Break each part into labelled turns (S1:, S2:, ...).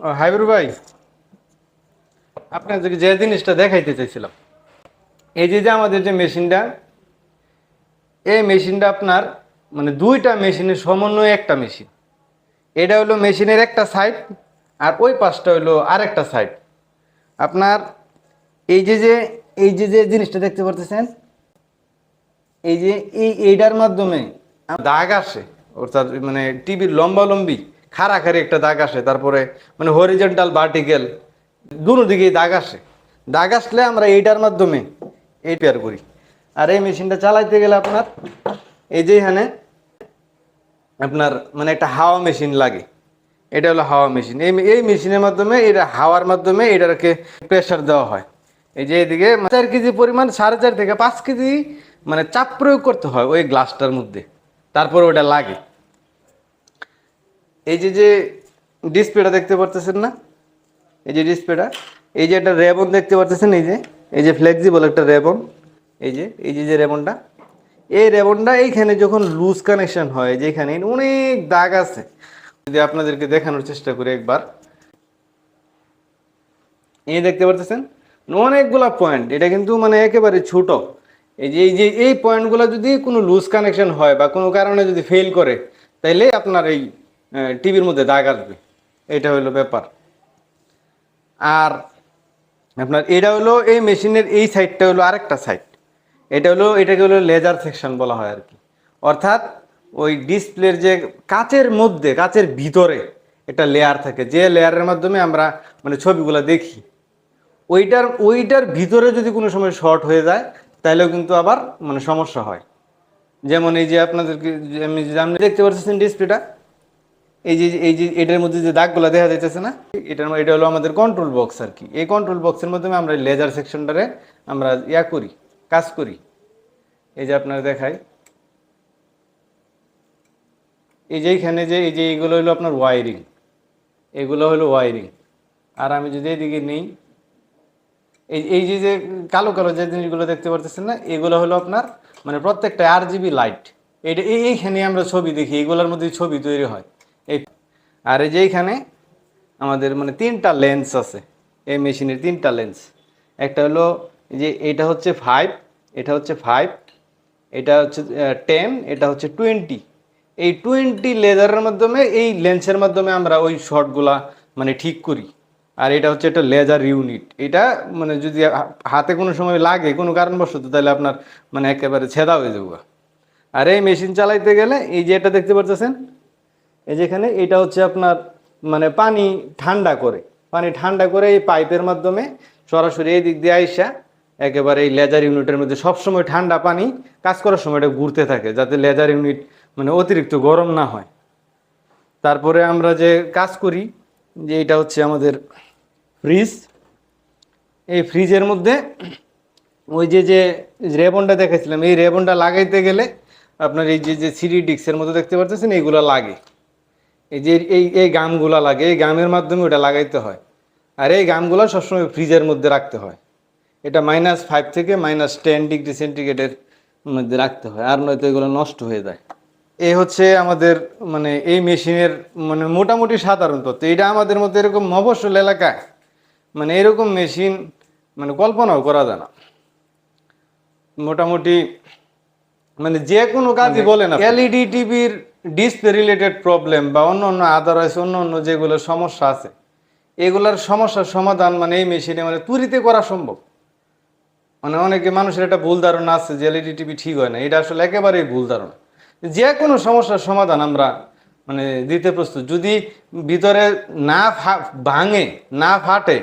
S1: হাইবুর ভাই। আপনাদেরকে যে জিনিসটা দেখাইতে চাইছিলাম, এই যে যে আমাদের যে মেশিনটা, এই মেশিনটা আপনার মানে দুইটা মেশিনের সমন্বয়ে একটা মেশিন। এটা হলো মেশিনের একটা সাইড আর ওই পাশটা হলো আরেকটা সাইড আপনার, এই যে যে এই যে যে জিনিসটা দেখতে পারতেছেন, এই যে এই এইটার মাধ্যমে দাগ আসে, অর্থাৎ মানে টিভির লম্বা লম্বি খাড়াখাড়ি একটা দাগ আসে, তারপরে মানে হরিজেন্টাল ভার্টিক্যাল দুনো দিকেই দাগ আসে। দাগ আসলে আমরা এইটার মাধ্যমে এই পেয়ার করি। আর এই মেশিনটা চালাইতে গেলে আপনার এই যে এখানে আপনার মানে একটা হাওয়া মেশিন লাগে। এটা হলো হাওয়া মেশিন। এই এই মেশিনের মাধ্যমে এটা হাওয়ার মাধ্যমে এটাকে প্রেশার দেওয়া হয়। এই যে এদিকে চার কেজি পরিমাণ, সাড়ে চার থেকে পাঁচ কেজি মানে চাপ প্রয়োগ করতে হয় ওই গ্লাসটার মধ্যে। তারপর ওটা লাগে। এই যে যে ডিসপ্লেটা দেখতে পারতেছেন না? এই যে ডিসপ্লেটা এই যে একটা রেবন দেখতে পারতেছেন, এই যে এই যে ফ্লেক্সিবল একটা রেবন এই যে এই যে যে রেবনটা এই রেবনটা এইখানে যখন লুজ কানেকশন হয় যেখানে অনেক দাগ আছে। যদি আপনাদেরকে দেখানোর চেষ্টা করি একবার। এই দেখতে পারতেছেন, অনেকগুলা পয়েন্ট এটা কিন্তু মানে একেবারে ছোট। এই যে এই যে, এই পয়েন্টগুলো যদি কোনো লুজ কানেকশন হয় বা কোনো কারণে যদি ফেল করে, তাইলে আপনার এই টিভির মধ্যে দাগ আসবে এটা হলো ব্যাপার। আর আপনার এটা হলো এই মেশিনের এই সাইডটা হলো আরেকটা সাইড। এটা হলো এটাকে হলো লেজার সেকশন বলা হয় আর কি। অর্থাৎ ওই ডিসপ্লের যে কাচের মধ্যে, কাচের ভিতরে একটা লেয়ার থাকে। যে লেয়ারের মাধ্যমে আমরা মানে ছবিগুলো দেখি। ওইটার ওইটার ভিতরে যদি কোনো সময় শর্ট হয়ে যায় তাহলেও কিন্তু আবার মানে সমস্যা হয়। যেমন এই যে আপনাদেরকে আমি দেখতে পাচ্ছেন ডিসপ্লেটা এই যে এই যে, এটার মধ্যে যে দাগগুলো দেখা যাইতেছে না, এটার এটা হলো আমাদের কন্ট্রোল বক্স আর কি। এই কন্ট্রোল বক্সের মাধ্যমে আমরা লেজার সেকশনটারে আমরা ইয়া করি, কাজ করি। এই যে আপনারা দেখাই। এই যে এইখানে যে, এই যে এইগুলো হলো আপনার ওয়ারিং এগুলো হলো ওয়ারিং আর আমি যদি এদিকে নেই, এই এই যে যে কালো কালো যে জিনিসগুলো দেখতে পারতেছেন না, এগুলো হলো আপনার মানে প্রত্যেকটা আর জিবি লাইট এটা, এই, এইখানে আমরা ছবি দেখি, এগুলোর মধ্যে ছবি তৈরি হয়। এই আর এই যে এইখানে আমাদের মানে তিনটা লেন্স আছে। এই মেশিনের তিনটা লেন্স একটা হলো যে এটা হচ্ছে ফাইভ এটা হচ্ছে ফাইভ এটা হচ্ছে টেন এটা হচ্ছে টোয়েন্টি এই টোয়েন্টি লেজারের মাধ্যমে, এই লেন্সের মাধ্যমে আমরা ওই শর্টগুলা মানে ঠিক করি। আর এটা হচ্ছে একটা লেজার ইউনিট এটা মানে যদি হাতে কোনো সময় লাগে, কোনো কারণবশত, তাহলে আপনার মানে একেবারে ছেদা হয়ে যাবে। আর এই মেশিন চালাইতে গেলে, এই যে এটা দেখতে পাচ্ছেন এই যেখানে এটা হচ্ছে আপনার মানে পানি ঠান্ডা করে, পানি ঠান্ডা করে এই পাইপের মাধ্যমে সরাসরি এই দিক দিয়ে আইসা একেবারে এই লেজার ইউনিটের মধ্যে সবসময় ঠান্ডা পানি কাজ করার সময় এটা ঘুরতে থাকে, যাতে লেজার ইউনিট মানে অতিরিক্ত গরম না হয়। তারপরে আমরা যে কাজ করি, যে এটা হচ্ছে আমাদের ফ্রিজ। এই ফ্রিজের মধ্যে ওই যে যে রেবনটা দেখেছিলাম এই রেবনটা লাগাইতে গেলে আপনার এই যে যে সিডি ডিক্সের মতো দেখতে পাচ্ছেন এইগুলো লাগে। এই যে এই এই গামগুলো লাগে এই গামের মাধ্যমে ওটা লাগাইতে হয়। আর এই গামগুলো সবসময় ফ্রিজের মধ্যে রাখতে হয়। এটা মাইনাস ফাইভ থেকে মাইনাস টেন ডিগ্রি সেন্টিগ্রেডের মধ্যে রাখতে হয় আর নয়তো এগুলো নষ্ট হয়ে যায়। এই হচ্ছে আমাদের মানে এই মেশিনের মানে মোটামুটি সাধারণ তথ্য। এটা আমাদের মধ্যে এরকম মফস্বল এলাকায় মানে এরকম মেশিন মানে কল্পনাও করা যায় না। মোটামুটি মানে যে কোনো কাজই বলে না এলইডি টিভির ডিসপ্লে রিলেটেড প্রবলেম বা অন্য অন্য আদারওয়াইজ অন্য অন্য যেগুলো সমস্যা আছে, এগুলার সমস্যার সমাধান মানে এই মেশিনে মানে তুরিতে করা সম্ভব। মানে অনেকে মানুষের একটা ভুল ধারণা আছে যে এলইডি টিভি ঠিক হয় না, এটা আসলে একেবারেই ভুল ধারণা। যে কোনো সমস্যার সমাধান আমরা মানে দিতে প্রস্তুত। যদি ভিতরে না ভাঙে, না ফাটে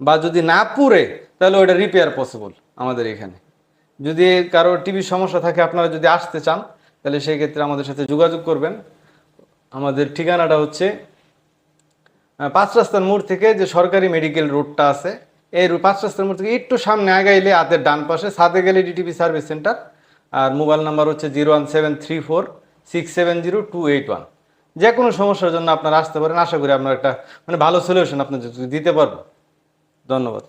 S1: বা যদি না পুড়ে, তাহলে ওটা রিপেয়ার পসিবল আমাদের এখানে। যদি কারও টিভির সমস্যা থাকে, আপনারা যদি আসতে চান তাহলে সেই ক্ষেত্রে আমাদের সাথে যোগাযোগ করবেন। আমাদের ঠিকানাটা হচ্ছে পাঁচ রাস্তার মোড় থেকে যে সরকারি মেডিকেল রোডটা আছে, এই পাঁচ রাস্তার মোড় থেকে একটু সামনে আগাইলে হাতের ডান পাশে সাথে গেলে ডিটিপি সার্ভিস সেন্টার আর মোবাইল নাম্বার হচ্ছে zero one seven three four six seven zero two eight one. যে কোনো সমস্যার জন্য আপনারা আসতে পারেন। আশা করি আপনার একটা মানে ভালো সলিউশন আপনাদের দিতে পারব। ধন্যবাদ।